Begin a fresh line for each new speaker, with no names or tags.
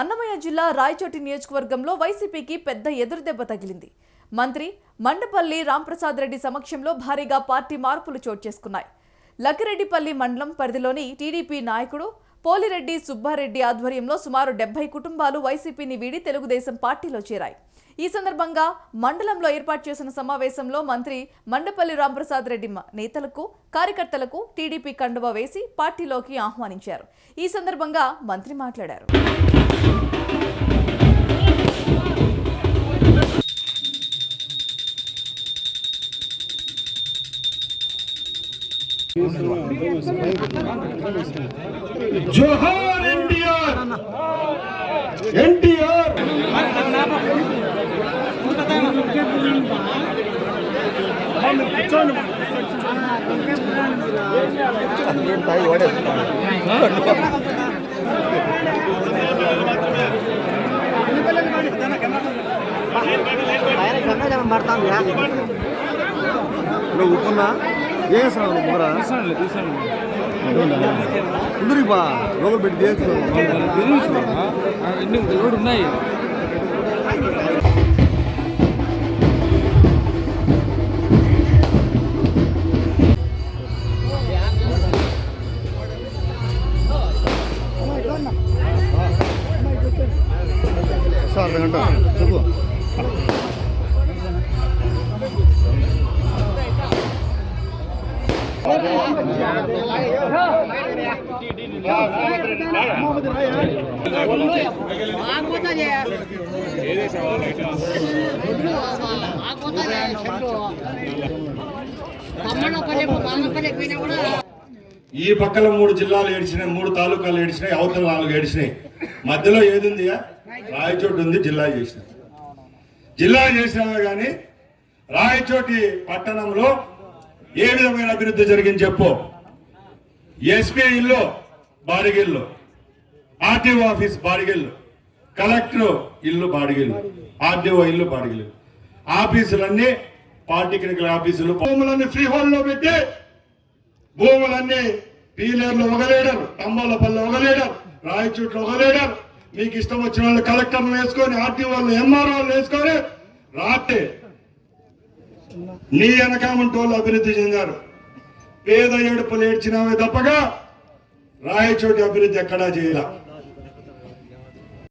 అన్నమయ్య జిల్లా రాయచోటి నియోజకవర్గంలో వైసీపీకి పెద్ద ఎదురుదెబ్బ తగిలింది. మంత్రి మండపల్లి రాంప్రసాద్ రెడ్డి సమక్షంలో భారీగా పార్టీ మార్పులు చోటు చేసుకున్నాయి. లక్కిరెడ్డిపల్లి మండలం పరిధిలోని టీడీపీ నాయకుడు పోలిరెడ్డి సుబ్బారెడ్డి ఆధ్వర్యంలో సుమారు డెబ్బై కుటుంబాలు వైసీపీని వీడి తెలుగుదేశం పార్టీలో చేరాయి. ఈ సందర్భంగా మండలంలో ఏర్పాటు చేసిన సమావేశంలో మంత్రి మండపల్లి రాంప్రసాద్ రెడ్డి నేతలకు కార్యకర్తలకు టీడీపీ కండువా వేసి పార్టీలోకి ఆహ్వానించారు. ఈ సందర్భంగా మంత్రి మాట్లాడారు.
జోహార్ ఎన్టీఆర్. ఎన్టీఆర్. నువ్వు ఉప్పున్నా ఏం సార్ మొగర ముందుకు బా లోపల పెట్టి
ఎన్ని రోడ్డు ఉన్నాయి
సార్ గంట చెప్పు ఈ పక్కన మూడు జిల్లాలు ఏడిచినాయి మూడు తాలూకాలు ఏడిచినాయి అవతల నాలుగు ఏడిచినాయి. మధ్యలో ఏది రాయచోటు ఉంది జిల్లా చేసిన. జిల్లా చేసినా కానీ రాయచోటి పట్టణంలో ఏ విధమైన అభివృద్ధి జరిగింది చెప్పు. ఎస్పీ ఇల్లు బాడిగిల్లు. ఆర్టీఓ ఆఫీస్ బాడిగిల్లు. కలెక్టర్ ఇల్లు బాడిగిల్లు. ఆర్టీఓ ఇల్లు బాడిగిల్లు. ఆఫీసులన్నీ పాలిటెక్నికల్ ఆఫీసులు. భూములన్నీ ఫ్రీ హోల్డ్లో పెట్టి భూములన్నీ పీలేర్లు ఒక లీడర్ తమ్మలపల్లి ఒక లీడర్ రాయచూట్లో ఒక లీడర్ మీకు ఇష్టం వచ్చిన వాళ్ళు కలెక్టర్లు వేసుకొని ఆర్టీఓలు ఎంఆర్ఓ వేసుకొని రాత్రి నీ వెనకామంటోళ్ళు అభివృద్ధి చెందారు. పేద ఏడుపులు ఏడ్చినావే తప్పగా రాయచోటి అభివృద్ధి ఎక్కడా చేయాల.